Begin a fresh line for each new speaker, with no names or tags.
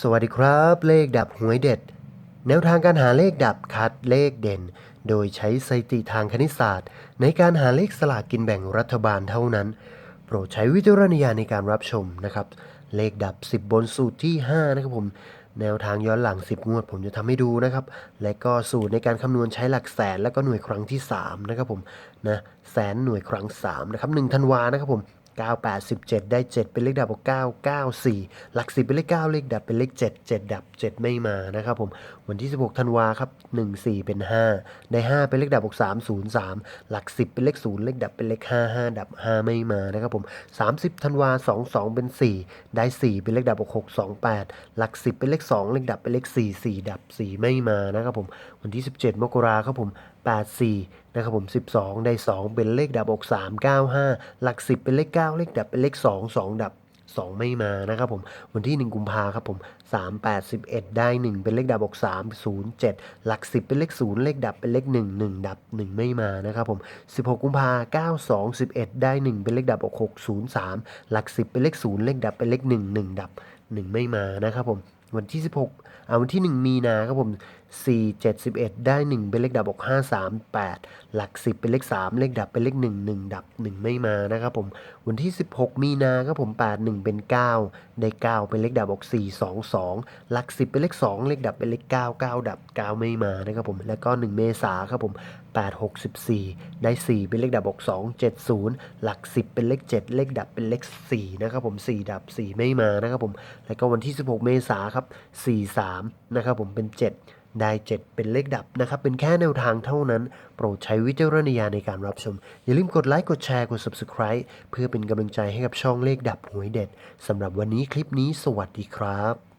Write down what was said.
สวัสดีครับ เลขดับหวยเด็ด แนวทางการหาเลขดับคัดเลขเด่น โดยใช้สถิติทางคณิตศาสตร์ ในการหาเลขสลากกินแบ่งรัฐบาลเท่านั้น โปรดใช้วิจารณญาณในการรับชมนะครับ เลขดับ 10 บนสูตรที่ 5 นะครับผม แนวทางย้อนหลัง 10 งวดผมจะทำให้ดูนะครับ และก็สูตรในการคำนวณใช้หลักแสน แล้วก็หน่วยครั้งที่ 3 นะครับผมนะแสนหน่วยครั้ง3นะครับ1ธันวานะครับผม 9 8 17 ได้ 7 เป็นเลขดับบอก9 9 4 หลัก 10 เป็นเลข 9 เลขดับเป็นเลข 7 7 ดับ 7 ไม่มานะครับผมวันที่ 16ธันวาครับ 1 4 เป็น 5 ได้ 5 เป็นเลขดับบอก3 0 3 หลัก 10 เป็นเลข 0 เลขดับเป็นเลข 5 5 ดับ 5 ไม่มานะครับผม 30ธันวา2 2 เป็น 4 ได้ 4 เป็นเลขดับบอก6 2 8 หลัก 10 เป็นเลข 2 เลขดับเป็นเลข 4 4 ดับ 4 ไม่มานะครับผมวันที่ 17 มกราครับผม 84นะครับผม 12 ได้ 2 เป็นเลขดับอก3 9 5 หลัก 10 เป็นเลข 9 เลขดับเป็นเลข 2 2 ดับ 2 ไม่มานะครับผม วันที่ 1 กุมภาครับผม 3 8 11 ได้ 1 เป็นเลขดับอก3 0 7 หลัก 10 เป็นเลข 0 เลขดับเป็นเลข 1 1 ดับ 1 ไม่มานะครับผม 16 กุมภา9 2 11 ได้ 1 เป็นเลขดับอก6 0 3 หลัก 10 เป็นเลข 0 เลขดับเป็นเลข 1 1 ดับ 1 ไม่มานะครับผมวันที่ 16เอาวันที่ 1 มีนาครับผม 4 7 11 ได้ 1 เป็นเลขดับบอก5 3 8 หลัก 10 เป็นเลข 3 เลขดับเป็นเลข 1 1 ดับ 1 ไม่มานะครับผม วันที่ 16 มีนาครับผม 8 1 เป็น 9 ได้ 9 เป็นเลขดับบอก4 2 2 หลัก 10 เป็นเลข 2 เลขดับเป็นเลข 9 9 ดับ 9 ไม่มานะครับผม แล้วก็ 1 เมษาครับผม 8 6 14 ได้ 4 เป็นเลขดับบอก2 7 0 หลัก 10 เป็นเลข 7 เลขดับเป็นเลข 4 นะครับผม 4 ดับ 4 ไม่มานะครับผม แล้วก็วันที่ 16 เมษาครับ 4 3 นะครับผม เป็น 7 ได้ 7 เป็นเลขดับนะครับ เป็นแค่แนวทางเท่านั้น โปรดใช้วิจารณญาณในการรับชม อย่าลืมกดไลค์ กดแชร์ กด Subscribe เพื่อเป็นกำลังใจให้กับช่องเลขดับหวยเด็ดสำหรับวันนี้คลิปนี้สวัสดีครับ